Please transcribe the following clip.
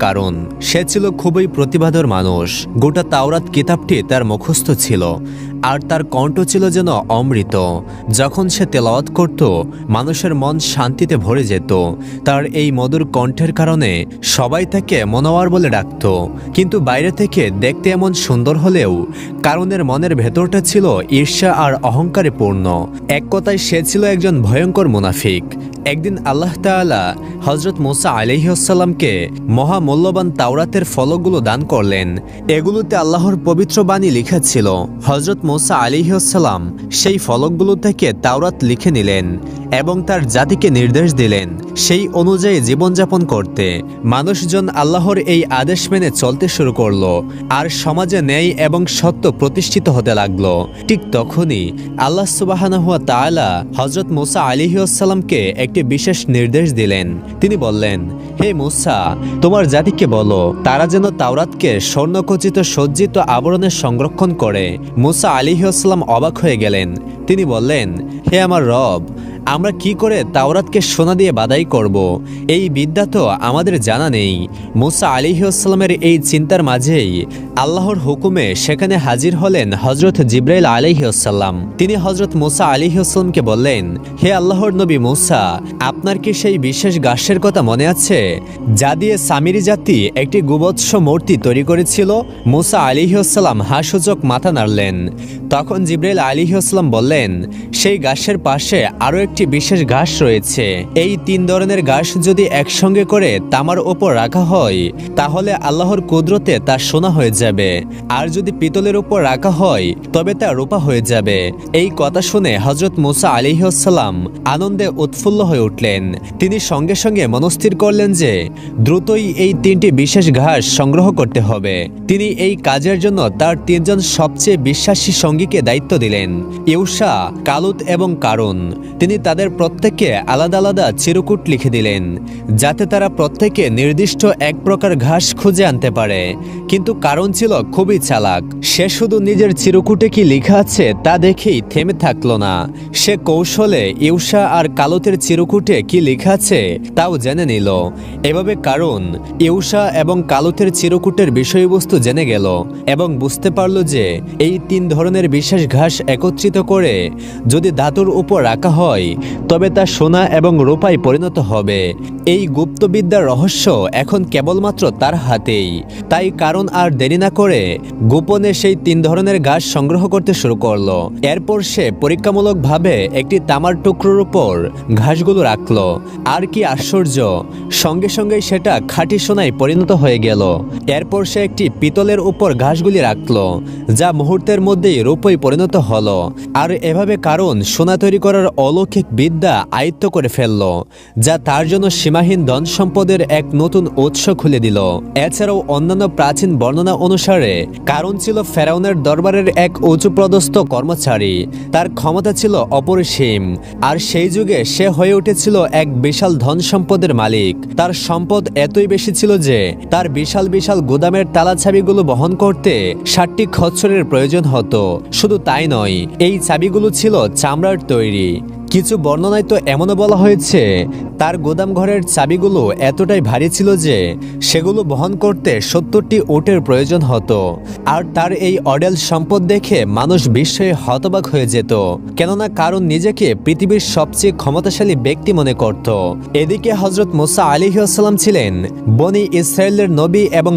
কারণ সে ছিল খুবই প্রতিভাধর মানুষ। গোটা তাওরাত কিতাবটি তার মুখস্থ ছিল। আর তার কণ্ঠ ছিল যেন অমৃত। যখন সে তেলাওয়াত করত, মানুষের মন শান্তিতে ভরে যেত। তার এই মধুর কণ্ঠের কারণে সবাই তাকে মনোয়ার বলে ডাকত। কিন্তু বাইরে থেকে দেখতে এমন সুন্দর হলেও কারণের মনের ভেতরটা ছিল ঈর্ষা আর অহংকারে পূর্ণ। এক কথায় সে ছিল একজন ভয়ঙ্কর মুনাফিক। একদিন আল্লাহ তাআলা হজরত মোসা আলহিউসাল্লামকে মহামূল্যবান তাওরাতের ফলকগুলো দান করলেন। এগুলোতে আল্লাহর পবিত্র বাণী লিখা ছিল হজরত মোসা আলিহাসাল্লাম সেই ফলকগুলো থেকে তাওরাত লিখে নিলেন এবং তার জাতিকে নির্দেশ দিলেন সেই অনুযায়ী জীবনযাপন করতে। মানুষজন আল্লাহর এই আদেশ মেনে চলতে শুরু করল আর সমাজে ন্যায় এবং সত্য প্রতিষ্ঠিত হতে লাগল। ঠিক তখনই আল্লাহ সুবাহানহুয়া তাআলা হজরত মোসা আলিহাসাল্লামকে একটি বিশেষ নির্দেশ দিলেন। তিনি বললেন হে মুসা, তোমার জাতিকে বলো, তারা যেন তাওরাতকে স্বর্ণখচিত সজ্জিত আবরণে সংরক্ষণ করে। মুসা আলিহাসাল্লাম অবাক হয়ে গেলেন। তিনি বললেন, হে আমার রব আমরা কি করে তাওরাতকে সোনা দিয়ে বাদাই করব? এই বিদ্যা তো আমাদের জানা নেই। মুসা আলিহাস্লামের এই চিন্তার মাঝেই আল্লাহর হুকুমে সেখানে হাজির হলেন হজরত জিব্রাইল আলিহাসাল্লাম তিনি হজরত মুসা আলিহাস্লামকে বললেন, হে আল্লাহর নবী মুসা, আপনার কি সেই বিশেষ গাছের কথা মনে আছে? যা দিয়ে সামিরি জাতি একটি গুবৎস মূর্তি তৈরি করেছিল? মুসা আলিহাস্লাম হাসূচক মাথা নাড়লেন। তখন জিব্রাইল আলিহাস্লাম বললেন, সেই গাছের পাশে আরও একটি বিশেষ ঘাস রয়েছে। এই তিন ধরনের ঘাস যদি একসঙ্গে করে তামার ওপর রাখা হয়, তাহলে আল্লাহর কুদরতে তা সোনা হয়ে যাবে। আর যদি পিতলের উপর রাখা হয়, তবে তা রূপা হয়ে যাবে। এই কথা শুনে হজরত মুসা আলিহাসাল্লাম আনন্দে উৎফুল্ল হয়ে উঠলেন। তিনি সঙ্গে সঙ্গে মনস্থির করলেন যে, দ্রুতই এই তিনটি বিশেষ ঘাস সংগ্রহ করতে হবে। তিনি এই কাজের জন্য তার তিনজন সবচেয়ে বিশ্বাসী সঙ্গীকে দায়িত্ব দিলেন। ইউসা, কালুত এবং কারণ তিনি তাদের প্রত্যেককে আলাদা আলাদা চিরকুট লিখে দিলেন, যাতে তারা প্রত্যেকে নির্দিষ্ট এক প্রকার ঘাস খুঁজে আনতে পারে। কিন্তু কারণ ছিল খুবই চালাক। সে শুধু নিজের চিরকুটে কি লেখা আছে তা দেখেই থেমে থাকল না। সে কৌশলে ইউসা আর কালুতের চিরকুটে কি লেখা আছে তাও জেনে নিল। এভাবে কারণ, ইউসা এবং কালুতের চিরকুটের বিষয়বস্তু জেনে গেল এবং বুঝতে পারল যে এই তিন ধরনের বিশেষ ঘাস একত্রিত করে যদি ধাতুর উপর রাখা হয় তবে তা সোনা এবং রূপায় পরিণত হবে। এই গুপ্তবিদ্যার রহস্য এখন কেবলমাত্র তার হাতেই। তাই কারণ আর দেরি না করে গোপনে সেই তিন ধরনের ঘাস সংগ্রহ করতে শুরু করল। এরপর সে পরীক্ষামূলকভাবে একটি তামার টুকরোর উপর ঘাসগুলো রাখল। আর কি আশ্চর্য, সঙ্গে সঙ্গে সেটা খাঁটি সোনায় পরিণত হয়ে গেল। এরপর সে একটি পিতলের উপর ঘাসগুলি রাখল, যা মুহূর্তের মধ্যেই রূপই পরিণত হলো। আর এভাবে কারণ সোনা তৈরি করার অলৌকিক বিদ্যা আয়ত্ত করে ফেলল, যা তার জন্য সীমাহীন ধন সম্পদের এক নতুন উৎস খুলে দিল। এছাড়াও অন্যান্য প্রাচীন বর্ণনা অনুসারে, কারণ ছিল ফেরাউনের দরবারের এক উঁচুপদস্থ কর্মচারী। তার ক্ষমতা ছিল অপরিসীম, আর সেই যুগে সে হয়ে উঠেছিল এক বিশাল ধন সম্পদের মালিক। তার সম্পদ এতই বেশি ছিল যে, তার বিশাল বিশাল গুদামের তালা চাবিগুলো বহন করতে ষাটটি খচ্ছরের প্রয়োজন হতো। শুধু তাই নয়, এই চাবিগুলো ছিল চামড়ার তৈরি। কিছু বর্ণনায় তো এমনও বলা হয়েছে, তার গোদাম ঘরের চাবিগুলো এতটাই ভারী ছিল যে সেগুলো বহন করতে সত্তরটি ওটের প্রয়োজন হতো। আর তার এই অডেল সম্পদ দেখে মানুষ বিস্ময়ে হতবাক হয়ে যেত, কেননা কারণ নিজেকে পৃথিবীর সবচেয়ে ক্ষমতাশালী ব্যক্তি মনে করত। এদিকে হজরত মোসা আলিহাসাল্লাম ছিলেন বনি ইসরায়েলের নবী এবং